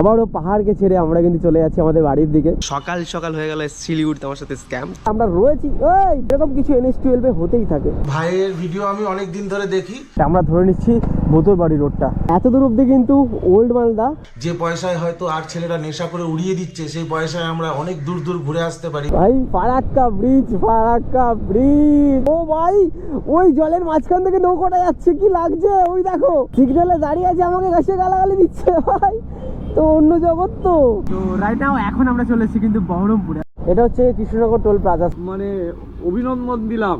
আবারও পাহাড়কে ছেড়ে আমরা কিন্তু চলে যাচ্ছি আমাদের বাড়ির দিকে। সকাল সকাল হয়ে গেল শিলিগুড়িতে আমার সাথে স্ক্যাম আমরা রয়েছি ওই এরকম কিছু এনএস টুয়েলভে হতেই থাকে। ভাইয়ের ভিডিও আমি অনেক দিন ধরে দেখি। আমরা ধরে নিচ্ছি বোতল বাড়ি রোডটা এত দূর অব্দি কিন্তু ওল্ড মালদা। যে পয়সায় হয়তো আর ছেলেরা নেশা করে উড়িয়ে দিচ্ছে সেই পয়সায় আমরা অনেক দূর দূর ঘুরে আসতে পারি। ভাই ফারাক্কা ব্রিজ ফারাক্কা ব্রিজ ও ভাই ওই জলের মাঝখান থেকে নৌকোটা যাচ্ছে কি লাগছে? ওই দেখো সিগন্যালে দাঁড়িয়ে আছে আমাকে গাছে গালাগালি দিচ্ছে ভাই। তো অন্য জগৎ তো। তো রাইট নাও এখন আমরা চলে এসেছি কিন্তু বহরমপুরে। এটা হচ্ছে কৃষ্ণনগর টোল প্লাজা। মানে অভিনন্দন দিলাম।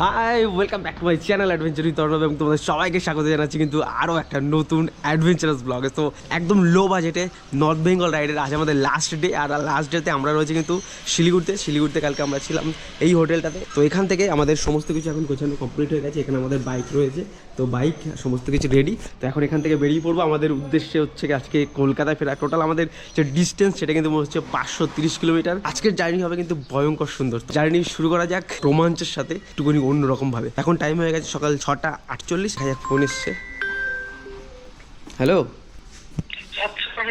Hi welcome back to my channel adventure with এবং তোমাদের সবাইকে স্বাগত জানাচ্ছি কিন্তু আরও একটা নতুন অ্যাডভেঞ্চারাস ব্লগে তো একদম লো বাজেটে নর্থ বেঙ্গল রাইডের আজ আমাদের লাস্ট ডে আর লাস্ট ডেতে আমরা রয়েছে কিন্তু শিলিগুড়িতে। শিলিগুড়িতে কালকে আমরা ছিলাম এই হোটেলটাতে তো এখান থেকে আমাদের সমস্ত কিছু এখন গোছানো কমপ্লিট হয়ে গেছে। এখানে আমাদের বাইক রয়েছে। তো বাইক সমস্ত কিছু রেডি তো এখন এখান থেকে বেরিয়ে পড়ব। আমাদের উদ্দেশ্যে হচ্ছে আজকে কলকাতায় ফেরা। টোটাল আমাদের যে ডিস্টেন্স সেটা কিন্তু হচ্ছে পাঁচশো তিরিশ কিলোমিটার। আজকের জার্নি হবে কিন্তু ভয়ঙ্কর সুন্দর। জার্নি শুরু করা যাক রোমাঞ্চের সাথে একটুখানি অন্যরকম ভাবে। এখন টাইম হয়ে গেছে সকাল ছটা আটচল্লিশ। হাজার ফোন এসছে। হ্যালো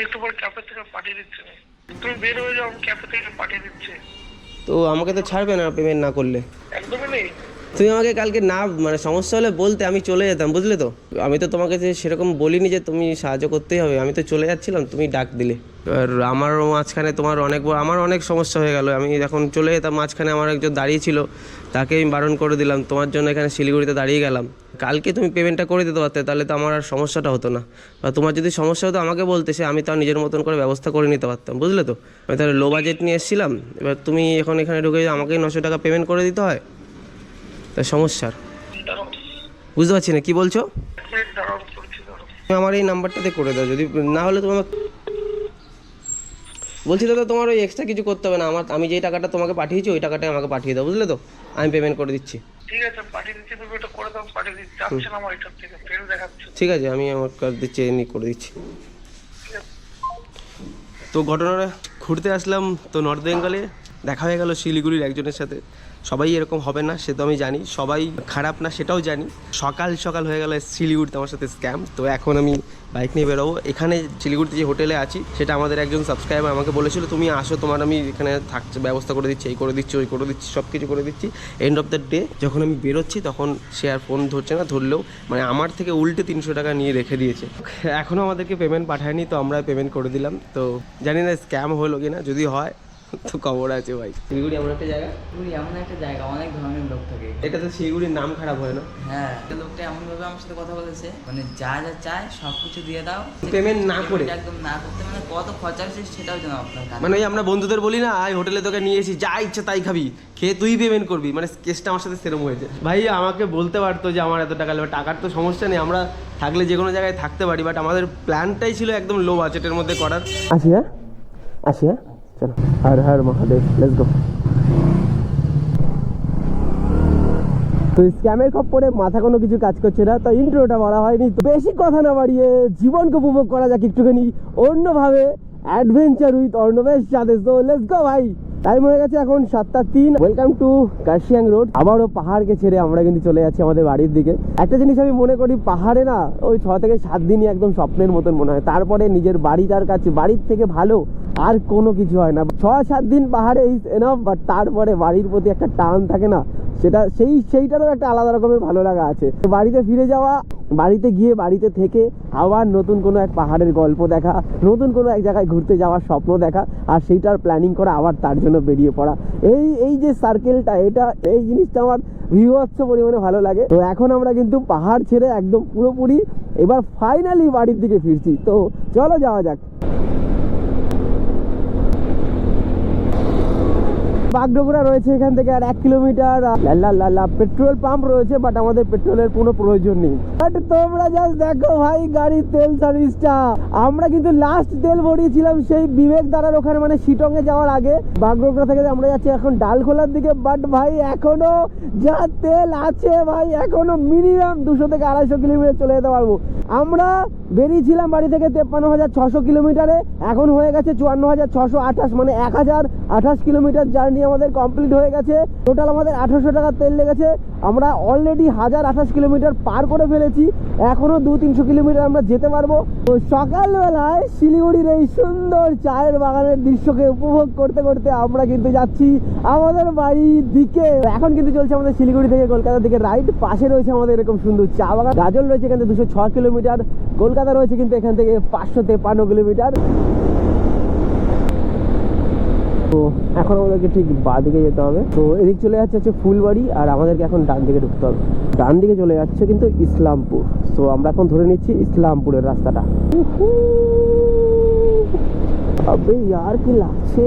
একটু পর ক্যাফে থেকে পাঠিয়ে দিচ্ছি। তুমি বের হয়ে যাও ক্যাফে থেকে পাঠিয়ে দিচ্ছি। তো আমাকে তো ছাড়বে না পেমেন্ট না করলে। একদমই নেই। তুমি আমাকে কালকে না মানে সমস্যা হলে বলতে আমি চলে যেতাম, বুঝলে তো? আমি তো তোমাকে যে সেরকম বলিনি যে তুমি সাহায্য করতেই হবে, আমি তো চলে যাচ্ছিলাম, তুমি ডাক দিলে। আর আমারও মাঝখানে তোমার অনেক আমার অনেক সমস্যা হয়ে গেল, আমি এখন চলে যেতাম, মাঝখানে আমার একজন দাঁড়িয়ে ছিল, তাকে আমি বারণ করে দিলাম, তোমার জন্য এখানে শিলিগুড়িতে দাঁড়িয়ে গেলাম। কালকে তুমি পেমেন্টটা করে দিতে পারতে, তাহলে তো আমার আর সমস্যাটা হতো না। বা তোমার যদি সমস্যা হতো, আমাকে বলতে, সে আমি তার নিজের মতন করে ব্যবস্থা করে নিতে পারতাম, বুঝলে তো? আমি তাহলে লো বাজেট নিয়ে এসেছিলাম, এবার তুমি এখন এখানে ঢুকে আমাকেই নশো টাকা পেমেন্ট করে দিতে হয় তা সমস্যার। বুঝতে পারছি না কি বলছো? আমার এই নাম্বারটাতে করে দাও যদি না হলে তোমার বলছি দাদা তোমার ওই এক্সট্রা কিছু করতে হবে না আমার আমি যেই টাকাটা তোমাকে পাঠিয়েছি ওই টাকাটাই আমাকে পাঠিয়ে দাও বুঝলে তো? আমি পেমেন্ট করে দিচ্ছি। ঠিক আছে পাঠিয়ে দিচ্ছি তুমি এটা করে দাও পাঠিয়ে দিচ্ছি। যাচ্ছে না আমার এটার থেকে ফেল দেখাচ্ছে। ঠিক আছে আমি আমার কাজ দিচ্ছি এমনি করে দিচ্ছি। তো ঘটনাটা ঘুরতে আসলাম তো নর্থ বেঙ্গলে দেখা হয়ে গেল শিলিগুড়ির একজনের সাথে। সবাই এরকম হবে না, সে তো আমি জানি। সবাই খারাপ না, সেটাও জানি। সকাল সকাল হয়ে গেল শিলিগুড়িতে আমার সাথে স্ক্যাম তো এখন আমি বাইক নিয়ে বেরোবো। এখানে শিলিগুড়িতে যে হোটেলে আছি, সেটা আমাদের একজন সাবস্ক্রাইবার আমাকে বলেছিল, তুমি আসো, তোমার আমি এখানে থাকছে ব্যবস্থা করে দিচ্ছি, এই করে দিচ্ছি, ওই করে দিচ্ছি সব কিছু করে দিচ্ছি। এন্ড অফ দ্য ডে যখন আমি বেরোচ্ছি, তখন সে আর ফোন ধরছে না, ধরলেও মানে আমার থেকে উল্টে তিনশো টাকা নিয়ে রেখে দিয়েছে। এখনও আমাদেরকে পেমেন্ট পাঠায়নি, তো আমরা পেমেন্ট করে দিলাম। তো জানি না স্ক্যাম হলো কি না যদি হয় তো খবর আছে ভাই। শিলিগুড়ি এমন একটা জায়গা? পুরী এমন একটা জায়গা অনেক ধরনের লোক থাকে। এটা তো শিলিগুড়ির নাম খারাপ হয় না? হ্যাঁ। একটা লোকটা এমন ভাবে আমার সাথে কথা বলেছে মানে যা যা চায় সব কিছু দিয়ে দাও। Payment না করে? একদম না করতে মানে কত খরচা হচ্ছে সেটাও যেন আপনার মানে ওই আমরা বন্ধুদের বলি না আই হোটেলে তোকে নিয়ে এসি যা ইচ্ছা তাই খাবি খেয়ে তুই পেমেন্ট করবি। মানে কেসটা আমার সাথে সেরম হয়েছে। ভাই আমাকে বলতে পারতো যে আমার এত টাকা লাগবে টাকার তো সমস্যা নেই আমরা থাকলে যে কোনো জায়গায় থাকতে পারি বাট আমাদের প্ল্যানটাই ছিল একদম লো বাজেটের মধ্যে করার। আসি হ্যাঁ আসি হ্যাঁ চলো, হর হর, মহাদেব লেটস গো তো স্ক্যামের খপ্পরে মাথা কোনো কিছু কাজ করছে না, তো ইন্ট্রোটা বলা হয়নি। তো বেশি কথা না বাড়িয়ে জীবনকে উপভোগ করা যাক একটুখানি অন্যভাবে অ্যাডভেঞ্চার উইথ অর্ণবেশ যাদের তো লেটস গো ভাই। টাইম হয়ে গেছে এখন সাতটা তিন। ওয়েলকাম টু কার্শিয়াং রোড আবারও পাহাড়কে ছেড়ে আমরা কিন্তু চলে যাচ্ছি আমাদের বাড়ির দিকে। একটা জিনিস আমি মনে করি, পাহাড়ে না ওই ছ থেকে সাত দিনই একদম স্বপ্নের মতন মনে হয়। তারপরে নিজের বাড়িটার কাছে, বাড়ির থেকে ভালো আর কোনো কিছু হয় না। ছ সাত দিন পাহাড়ে ইজ এনাফ বাট তারপরে বাড়ির প্রতি একটা টান থাকে না। সেটা সেই, সেইটারও একটা আলাদা রকমের ভালো লাগা আছে। বাড়িতে ফিরে যাওয়া বাড়িতে গিয়ে বাড়িতে থেকে আবার নতুন কোনো এক পাহাড়ের গল্প দেখা, নতুন কোনো এক জায়গায় ঘুরতে যাওয়ার স্বপ্ন দেখা আর সেইটার প্ল্যানিং করা আবার তার জন্য বেরিয়ে পড়া। এই এই যে সার্কেলটা এটা, এই জিনিসটা আমার বিভৎস পরিমাণে ভালো লাগে। তো এখন আমরা কিন্তু পাহাড় ছেড়ে একদম পুরোপুরি এবার ফাইনালি বাড়ির দিকে ফিরছি। তো চলো যাওয়া যাক। বাগডোগরা রয়েছে এখান থেকে আর এক কিলোমিটার। পেট্রোল পাম্প রয়েছে বাট আমাদের পেট্রোলের কোনো প্রয়োজন নেই। বাট তোমরা জাস্ট দেখো ভাই, গাড়ির তেল সার্ভিসটা আমরা কিন্তু লাস্ট তেল ভরিয়েছিলাম সেই বিবেক দ্বারার ওখানে মানে শিটংয়ে যাওয়ার আগে। বাগডোগরা থেকে আমরা যাচ্ছি এখন ডালখোলার দিকে বাট ভাই, এখনও যা তেল আছে ভাই, এখনও মিনিমাম দুশো থেকে আড়াইশো কিলোমিটার চলে যেতে পারব। আমরা বেরিয়েছিলাম বাড়ি থেকে তেপ্পান্ন হাজার ছশো কিলোমিটারে, এখন হয়ে গেছে চুয়ান্ন হাজার ছশো আঠাশ মানে এক হাজার আঠাশ কিলোমিটার জার্নি আমাদের কমপ্লিট হয়ে গেছে। টোটাল আমাদের আঠারোশো টাকা তেল লেগেছে। আমরা অলরেডি হাজার আঠাশ কিলোমিটার পার করে ফেলেছি। এখনও দু তিনশো কিলোমিটার আমরা যেতে পারব। তো সকালবেলায় শিলিগুড়ির এই সুন্দর চায়ের বাগানের দৃশ্যকে উপভোগ করতে করতে আমরা কিন্তু যাচ্ছি আমাদের বাড়ির দিকে। এখন কিন্তু চলছে আমাদের শিলিগুড়ি থেকে কলকাতার দিকে। রাইড পাশে রয়েছে আমাদের এরকম সুন্দর চা বাগান। গাজল রয়েছে এখান থেকে দুশো ছ কিলোমিটার। কলকাতা রয়েছে কিন্তু এখান থেকে পাঁচশো তেপান্ন কিলোমিটার। তো এখন আমাদেরকে ঠিক বা দিকে যেতে হবে। তো এদিক চলে যাচ্ছে হচ্ছে ফুলবাড়ি আর আমাদেরকে এখন ডান দিকে ঢুকতে হবে। ডান দিকে চলে যাচ্ছে কিন্তু ইসলামপুর। তো আমরা এখন ধরে নিচ্ছি ইসলামপুরের রাস্তাটা। ইয়ার কি লাগছে?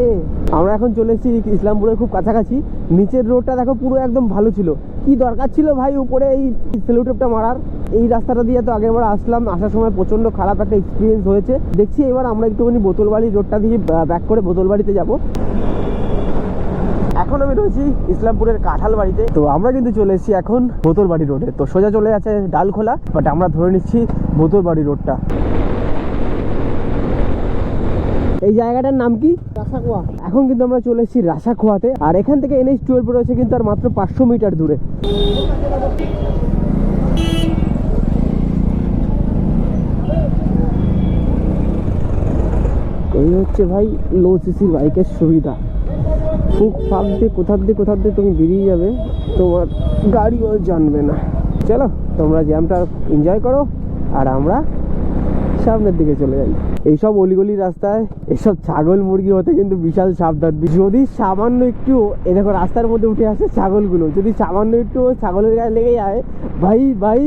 আমরা এখন চলে এসেছি ইসলামপুরের খুব কাছাকাছি। নিচের রোডটা দেখো পুরো একদম ভালো ছিল। কি দরকার ছিল ভাই উপরে এই সেলুটেপটা মারার? এই রাস্তাটা দিয়ে তো আগের বার আসলাম। আসার সময় প্রচণ্ড খারাপ একটা এক্সপিরিয়েন্স হয়েছে। দেখছি এবার আমরা একটুখানি বোতলবাড়ি রোডটা দিয়ে ব্যাক করে বোতলবাড়িতে যাব। এখন আমি রয়েছি ইসলামপুরের কাঁঠাল বাড়িতে। তো আমরা কিন্তু চলে এসেছি এখন বোতলবাড়ি রোডে তো সোজা চলে যাচ্ছে ডালখোলা বাট আমরা ধরে নিচ্ছি বোতলবাড়ি রোডটা এই জায়গাটার নাম কি? রাসাখোয়া। এখন কিন্তু আমরা চলে এসেছি রাসাখোয়াতে আর এখান থেকে এনএইচ টুয়েলভ রয়েছে কিন্তু আর মাত্র পাঁচশো মিটার দূরে। এই হচ্ছে ভাই লো সিসির বাইকের সুবিধা। ফুক ফাঁক দিয়ে কোথার দিয়ে কোথার দিয়ে তুমি বেরিয়ে যাবে, তোমার গাড়িও জানবে না। চলো, তোমরা জ্যামটা এনজয় করো, আর আমরা সামনের দিকে চলে যাই। এইসব অলিগলি রাস্তায়, এইসব ছাগল মুরগি হতে কিন্তু বিশাল সাবধান। যদি সামান্য একটু এ দেখো রাস্তার মধ্যে উঠে আসে ছাগলগুলো, যদি সামান্য একটু ছাগলের গায়ে লেগে যায়, ভাই ভাই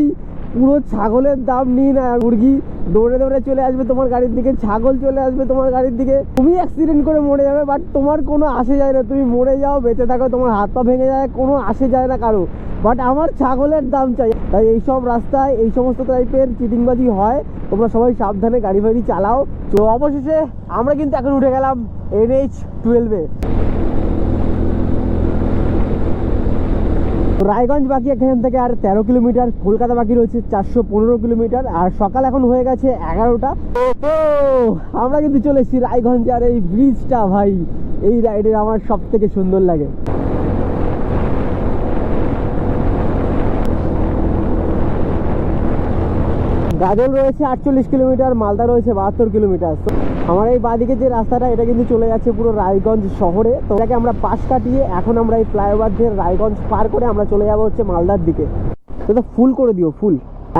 পুরো ছাগলের দাম নিয়ে না মুরগি দৌড়ে দৌড়ে চলে আসবে তোমার গাড়ির দিকে, ছাগল চলে আসবে তোমার গাড়ির দিকে। তুমি অ্যাক্সিডেন্ট করে মরে যাবে বাট তোমার কোনো আসে যায় না। তুমি মরে যাও, বেঁচে থাকো, তোমার হাত পা ভেঙে যায়, কোনো আসে যায় না কারও। বাট আমার ছাগলের দাম চাই। তাই এইসব রাস্তায়, এই সমস্ত টাইপের চিটিংবাজি হয়। তোমরা সবাই সাবধানে গাড়ি ফাড়ি চালাও। তো অবশেষে আমরা কিন্তু এখন উঠে গেলাম এনএইচ টুয়েলভে রায়গঞ্জ বাকি এখান থেকে আর তেরো কিলোমিটার, কলকাতা বাকি রয়েছে চারশো পনেরো কিলোমিটার, আর সকাল এখন হয়ে গেছে এগারোটা। তো আমরা কিন্তু চলে এসেছি রায়গঞ্জ, আর এই ব্রিজটা ভাই, এই রাইডের আমার সব থেকে সুন্দর লাগে। গাজল রয়েছে আটচল্লিশ কিলোমিটার, মালদা রয়েছে বাহাত্তর কিলোমিটার। তো আমার এই বাদিকে যে রাস্তাটা, এটা কিন্তু চলে যাচ্ছে পুরো রায়গঞ্জ শহরে। তো এটাকে আমরা পাশ কাটিয়ে এখন আমরা এই ফ্লাইওভার দিয়ে রায়গঞ্জ পার করে আমরা চলে যাব হচ্ছে মালদার দিকে। তো ফুল করে দিও, ফুল।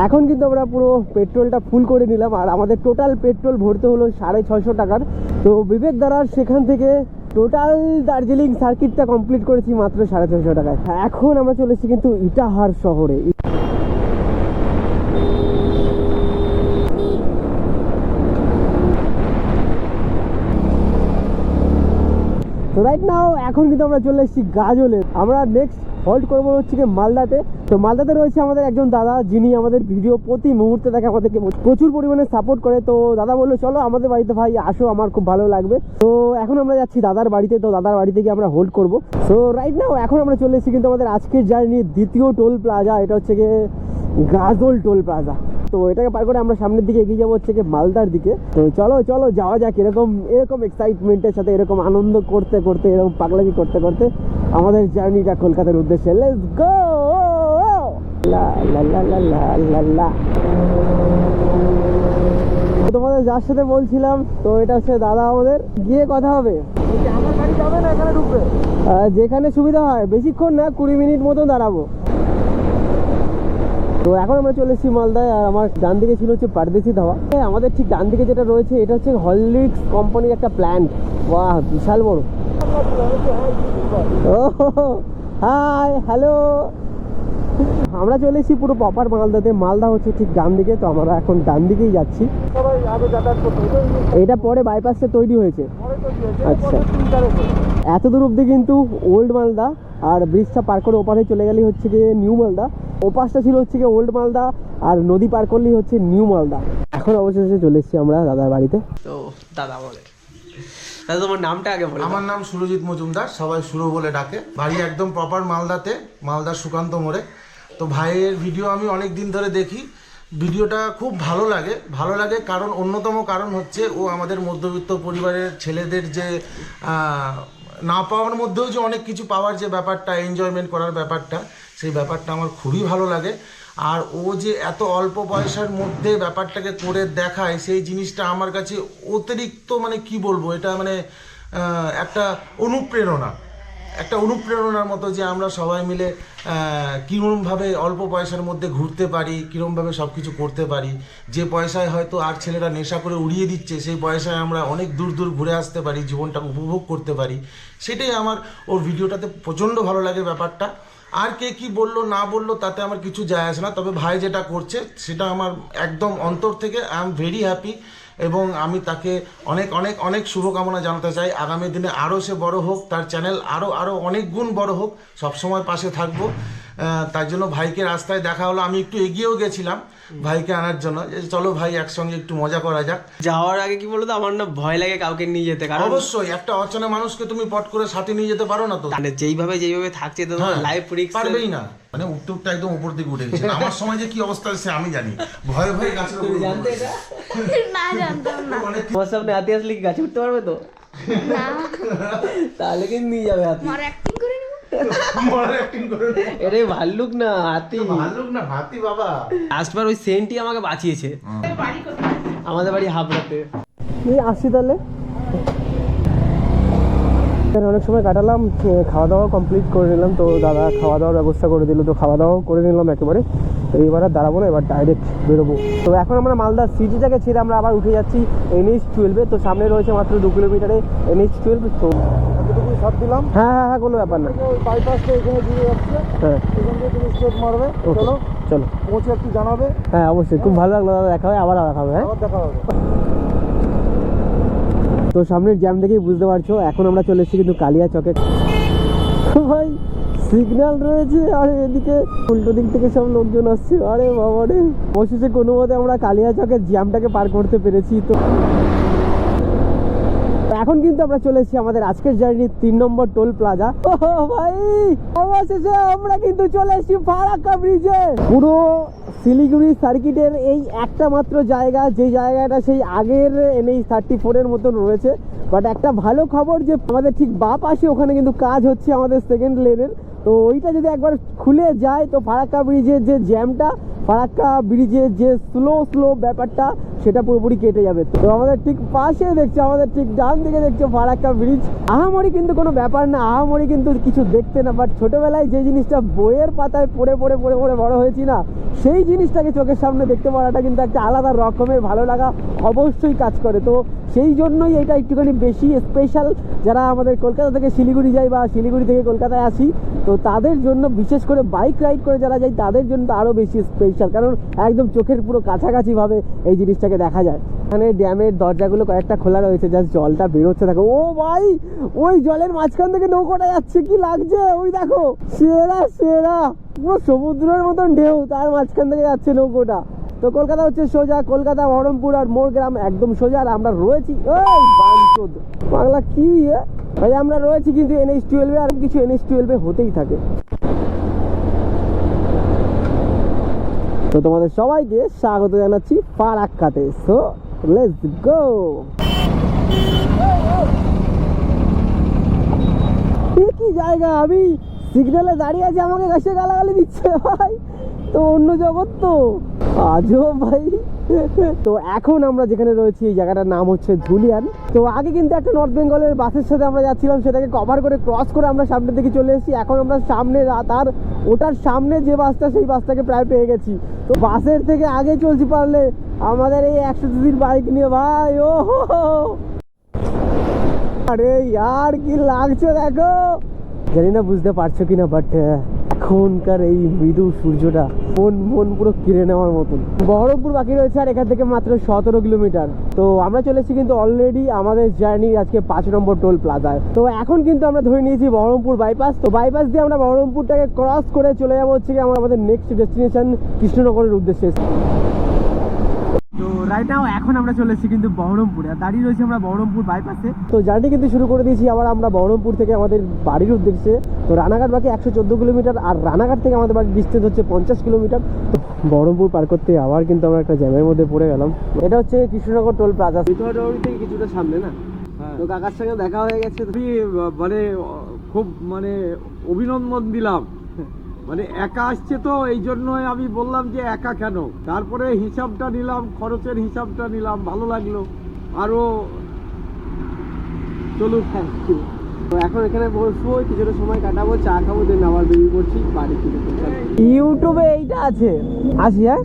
এখন কিন্তু আমরা পুরো পেট্রোলটা ফুল করে নিলাম, আর আমাদের টোটাল পেট্রোল ভরতে হলো সাড়ে ছয়শো টাকার। তো বিবেক দ্বারার সেখান থেকে টোটাল দার্জিলিং সার্কিটটা কমপ্লিট করেছি মাত্র সাড়ে ছয়শো টাকায়। এখন আমরা চলেছি কিন্তু ইটাহার শহরে। তো রাইট নাও এখন কিন্তু আমরা চলে এসেছি গাজলে। আমরা নেক্সট হল্ট করব হচ্ছে কি মালদাতে। তো মালদাতে রয়েছে আমাদের একজন দাদা, যিনি আমাদের ভিডিও প্রতি মুহূর্তে দেখে আমাদেরকে প্রচুর পরিমাণে সাপোর্ট করে। তো দাদা বলল, চলো আমাদের বাড়িতে ভাই, আসো, আমার খুব ভালো লাগবে। তো এখন আমরা যাচ্ছি দাদার বাড়িতে। তো দাদার বাড়িতে গিয়ে আমরা হোল্ড করব। তো রাইট নাও এখন আমরা চলে এসেছি কিন্তু আমাদের আজকের জার্নি দ্বিতীয় টোল প্লাজা এটা হচ্ছে গিয়ে গাজল টোল প্লাজা তো এটাকে পার করে আমরা সামনের দিকে এগিয়ে যাব হচ্ছে মালদার দিকে। তো চলো চলো যাওয়া যাক এরকম এরকম এক্সাইটমেন্টের সাথে এরকম আনন্দ করতে করতে এরকম পাগলামি করতে করতে আমাদের জার্নিটা কলকাতার উদ্দেশ্যে। লেটস গো লা লা লা লা লা লা লা। তোমাদের যার সাথে বলছিলাম তো এটা হচ্ছে দাদা আমাদের। গিয়ে কথা হবে। যেখানে সুবিধা হয় বেশিক্ষণ না কুড়ি মিনিট মতো দাঁড়াবো। তো এখন আমরা চলে এসেছি মালদায়, আর আমার ডান দিকে ছিল হচ্ছে পারদেশি ধাওয়া আমাদের ঠিক ডান দিকে যেটা রয়েছে, এটা হচ্ছে হললিক্স কোম্পানির একটা প্ল্যান্ট বাহ, বিশাল বড়। হাই হ্যালো আমরা চলে এসেছি পুরো প্রপার মালদাতে। মালদা হচ্ছে ঠিক ডান দিকে, তো আমরা এখন ডান দিকেই যাচ্ছি। এটা পরে বাইপাসে তৈরি হয়েছে। আচ্ছা। এত দূর অব্দি কিন্তু ওল্ড মালদা। আর ব্রিজটা পার করে ওপারে চলে গেলেই হচ্ছে গিয়ে নিউ মালদা। ওপাশটা ছিল হচ্ছে গিয়ে ওল্ড মালদা আর নদী পার করলেই হচ্ছে নিউ মালদা। এখন অবশেষে চলে এসেছি আমরা দাদার বাড়িতে। তো দাদা বলে। দাদা তোমার নামটা আগে বলো আমার নাম সুরজিৎ মজুমদার সবাই সুরো বলে ডাকে। বাড়ি একদম প্রপার মালদাতে মালদার সুকান্ত মোড়ে। তো ভাইয়ের ভিডিও আমি অনেক দিন ধরে দেখি। ভিডিওটা খুব ভালো লাগে ভালো লাগে কারণ অন্যতম কারণ হচ্ছে ও আমাদের মধ্যবিত্ত পরিবারের ছেলেদের যে আহ, না পাওয়ার মধ্যেও যে অনেক কিছু পাওয়ার যে ব্যাপারটা এনজয়মেন্ট করার ব্যাপারটা, সেই ব্যাপারটা আমার খুবই ভালো লাগে। আর ও যে এত অল্প পয়সার মধ্যে ব্যাপারটাকে করে দেখায়, সেই জিনিসটা আমার কাছে অতিরিক্ত মানে কি বলব, এটা মানে একটা অনুপ্রেরণা। একটা অনুপ্রেরণার মতো যে আমরা সবাই মিলে কীরমভাবে অল্প পয়সার মধ্যে ঘুরতে পারি, কীরমভাবে সব কিছু করতে পারি। যে পয়সায় হয়তো আর ছেলেরা নেশা করে উড়িয়ে দিচ্ছে, সেই পয়সায় আমরা অনেক দূর দূর ঘুরে আসতে পারি জীবনটাকে উপভোগ করতে পারি। সেটাই আমার, ওর ভিডিওটাতে প্রচণ্ড ভালো লাগে ব্যাপারটা। আর কে কি বলল, না বলল, তাতে আমার কিছু যায় আসে না। তবে ভাই যেটা করছে, সেটা আমার একদম অন্তর থেকে আই এম ভেরি হ্যাপি এবং আমি তাকে অনেক অনেক অনেক শুভকামনা জানাতে চাই। আগামী দিনে আরও সে বড় হোক, তার চ্যানেল আরও আরও অনেক গুণ বড় হোক, সবসময় পাশে থাকব। তার জন্য ভাইকে রাস্তায় দেখা হলো। আমি একটু এগিয়েও গেছিলাম ভাইকে আনার জন্য। যে চলো ভাই একসঙ্গে একটু মজা করা যাক। যাওয়ার আগে কি বলতো আমার না ভয় লাগে কাউকে নিয়ে যেতে কারণ অবশ্যই একটা অচেনা মানুষকে তুমি পট করে সাথে নিয়ে যেতে পারো না তো। মানে যেইভাবে যেইভাবে থাকছে তো হ্যাঁ, লাইফ রিক্স পারবেই না। মানে উঠতে উঠতে একদম উপর দিকে উঠে গেছে। আমার সময় যে কি অবস্থা সে আমি জানি। ভয়ে ভয়ে গাছের উপর না জানতাম না। মানে তোমার সামনে হাতি আসলে কি গাছে উঠতে পারবে তো? না। তাহলে কিন্তু নিয়ে যাবে হাতি। আমার অ্যাক্টিং করে নিব? মরার acting করে এরে ভাল্লুক না হাতি। ভাল্লুক না হাতি বাবা। লাস্টবার ওই সেন্টই আমাকে বাঁচিয়েছে। আমাদের বাড়ি হাবড়াতে। এই আসছি তাহলে। অনেক সময় কাটালাম খাওয়া দাওয়া কমপ্লিট করে নিলাম তো দাদা খাওয়া দাওয়ার ব্যবস্থা করে দিল তো খাওয়া দাওয়াও করে নিলাম একেবারে। তো এবার আর দাঁড়াবো না এবার ডাইরেক্ট বেরোবো। তো এখন আমরা মালদা সিটিটাকে ছেড়ে আমরা আবার উঠে যাচ্ছি এনএইচ টুয়েলভে তো সামনে রয়েছে মাত্র দু কিলোমিটারে এনএইচ টুয়েলভ তো সব দিলাম। হ্যাঁ হ্যাঁ হ্যাঁ কোনো ব্যাপার না। বাইপাসটা এখানে দিয়ে যাচ্ছে। হ্যাঁ। এখান দিয়ে তুমি স্টেট মারবে। চলো। চলো। পৌঁছে একটু জানাবে। হ্যাঁ অবশ্যই। খুব ভালো লাগল দাদা দেখা হবে আবার দেখা হবে হ্যাঁ? আবার দেখা হবে। তো সামনের জ্যাম দেখেই বুঝতে পারছ এখন আমরা চলে এসেছি কিন্তু কালিয়া চকে ভাই সিগন্যাল রয়েছে আর এদিকে উল্টো দিক থেকে সব লোকজন আসছে। আরে বাবা রে অবশেষে কোনো মতে আমরা কালিয়া চকের জ্যামটাকে পার করতে পেরেছি তো এখন কিন্তু আমরা চলে এসেছি আমাদের আজকের জার্নির তিন নম্বর টোল প্লাজা ভাই, অবশেষে আমরা কিন্তু চলে এসেছি ফারাক্কা ব্রিজে পুরো শিলিগুড়ি সার্কিটের এই একটা মাত্র জায়গা, যে জায়গাটা সেই আগের এনএই থার্টি ফোরের মতন রয়েছে। বাট একটা ভালো খবর যে আমাদের ঠিক বা পাশে ওখানে কিন্তু কাজ হচ্ছে আমাদের সেকেন্ড লেনের তো ওইটা যদি একবার খুলে যায়, তো ফারাক্কা ব্রিজের যে জ্যামটা ফারাক্কা ব্রিজের যে স্লো স্লো ব্যাপারটা, সেটা পুরোপুরি কেটে যাবে। তো আমাদের ঠিক পাশে দেখছ, আমাদের ঠিক ডান দিকে দেখছ ফারাক্কা ব্রিজ। আহামরি কিন্তু কোনো ব্যাপার না, আহামরি কিন্তু কিছু দেখতে না বাট ছোটোবেলায় যে জিনিসটা বইয়ের পাতায় পড়ে পড়ে পড়ে পড়ে বড় হয়েছি না সেই জিনিসটাকে চোখের সামনে দেখতে পাওয়াটা কিন্তু একটা আলাদা রকমের ভালো লাগা অবশ্যই কাজ করে। তো সেই জন্যই এটা একটুখানি বেশি স্পেশাল যারা আমাদের কলকাতা থেকে শিলিগুড়ি যায় বা শিলিগুড়ি থেকে কলকাতায় আসি, তো তাদের জন্য বিশেষ করে বাইক রাইড করে যারা যায়, তাদের জন্য তো আরও বেশি স্পেশাল কারণ একদম চোখের পুরো কাছাকাছিভাবে এই জিনিসটাকে দেখা যায়। এখানে ড্যামের দরজাগুলো কয়েকটা খোলা রয়েছে জাস্ট জলটা বেরোচ্ছে, দেখো। ও ভাই, ওই জলের মাঝখান থেকে নৌকোটা যাচ্ছে, কি লাগছে? ওই দেখো, সেরা সেরা। পুরো সমুদ্রের মতন ঢেউ, তার মাঝখান থেকে যাচ্ছে নৌকোটা। তো কলকাতা হচ্ছে সোজা, কলকাতা, বহরমপুর আর মোর গ্রাম একদম সোজা, আর আমরা রয়েছি ওই বাংলা কি? ভাই, আমরা রয়েছি কিন্তু এনএইচ টুয়েলভে আর কিছু এনএইচ টুয়েলভে হতেই থাকে। তো তোমাদের সবাইকে স্বাগত জানাচ্ছি ফারাক্কাতে। সো লেটস গো কি জায়গা? আমি সিগন্যালে দাঁড়িয়ে আছি, আমাকে কাছে গালাগালি দিচ্ছে ভাই। তো অন্য জগৎ তো। আজও ভাই। তো এখন আমরা যেখানে রয়েছি, এই জায়গাটার নাম হচ্ছে ধুলিয়ান। তো আগে কিন্তু একটা নর্থ বেঙ্গলের বাসের সাথে আমরা যাচ্ছিলাম, সেটাকে কভার করে ক্রস করে আমরা সামনের দিকে চলে এসেছি। এখন আমরা সামনে তার ওটার সামনে যে বাসটা, সেই বাসটাকে প্রায় পেয়ে গেছি। তো বাসের থেকে আগে চলছি পারলে আমাদের এই একশো দিন বাইক নিয়ে ভাই ও। আরে ইয়ার কি লাগছে দেখো। জানি না বুঝতে পারছ কিনা বাট এখনকার এই মৃদু সূর্যটা মন মন পুরো কিনে নেওয়ার মতন। বহরমপুর বাকি রয়েছে আর এখান থেকে মাত্র সতেরো কিলোমিটার। তো আমরা চলে এসেছি কিন্তু অলরেডি আমাদের জার্নি আজকে পাঁচ নম্বর টোল প্লাজায় তো এখন কিন্তু আমরা ধরে নিয়েছি বহরমপুর বাইপাস তো বাইপাস দিয়ে আমরা বহরমপুরটাকে ক্রস করে চলে যাব হচ্ছে আমরা আমাদের নেক্সট ডেস্টিনেশন কৃষ্ণনগরের উদ্দেশ্যে। তো রাইট নাও এখন আমরা চলে এসেছি কিন্তু বহরমপুরে। আর দাঁড়িয়ে রয়েছি আমরা বহরমপুর বাইপাসে তো জার্নি কিন্তু শুরু করে দিয়েছি আবার আমরা বহরমপুর থেকে আমাদের বাড়ির উদ্দেশ্যে। তো রানাঘাট বাকি একশো চোদ্দ কিলোমিটার আর রানাঘাট থেকে আমাদের বাড়ির ডিস্টেন্স হচ্ছে পঞ্চাশ কিলোমিটার। তো বহরমপুর পার করতে আবার কিন্তু আমরা একটা জ্যামের মধ্যে পড়ে গেলাম। এটা হচ্ছে কৃষ্ণনগর টোল প্লাজা থেকে কিছুটা সামনে না? তো কাকার সঙ্গে দেখা হয়ে গেছে আমি মানে খুব মানে অভিনন্দন দিলাম। মানে একা আসছে তো, এই জন্যই আমি বললাম যে একা কেন? তারপরে হিসাবটা নিলাম, খরচের হিসাবটা নিলাম, ভালো লাগল। আরও চলুক থ্যাংক তো এখন এখানে বসবো, কিছুটা সময় কাটাবো, চা খাব, দেন আবার বেরিয়ে পড়ছি, বাড়ি ফিরে ইউটিউবে এইটা আছে। আসি হ্যাঁ?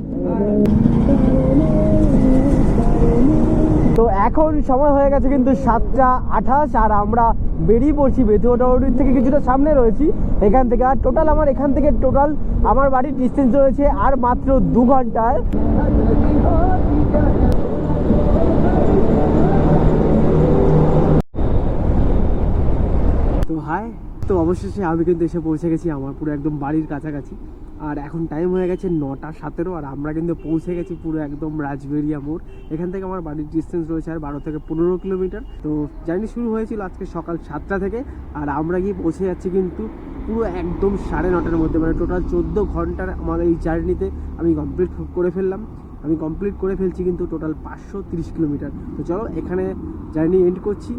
তো এখন সময় হয়ে গেছে কিন্তু সাতটা আঠাশ, আর আমরা বেরিয়ে পড়ছি বেতুয়াটাউড়ির থেকে কিছুটা সামনে রয়েছি। এখান থেকে আর টোটাল আমার এখান থেকে টোটাল আমার বাড়ির ডিস্টেন্স রয়েছে আর মাত্র দু ঘন্টায়। তো হাই তো অবশেষে আমি কিন্তু এসে পৌঁছে গেছি, আমার পুরো একদম বাড়ির কাছাকাছি। আর এখন টাইম হয়ে গেছে নটা সতেরো আর আমরা কিন্তু পৌঁছে গেছি পুরো একদম রাজবেরিয়া মোড়। এখান থেকে আমার বাড়ির ডিস্টেন্স রয়েছে আর বারো থেকে পনেরো কিলোমিটার। তো জার্নি শুরু হয়েছিল আজকে সকাল সাতটা থেকে আর আমরা গিয়ে পৌঁছে যাচ্ছি কিন্তু পুরো একদম সাড়ে নটার মধ্যে। মানে টোটাল চোদ্দ ঘণ্টার আমার এই জার্নিতে আমি কমপ্লিট করে ফেললাম। আমি কমপ্লিট করে ফেলছি কিন্তু টোটাল পাঁচশো তিরিশ কিলোমিটার। তো চলো এখানে জার্নি এন্ড করছি।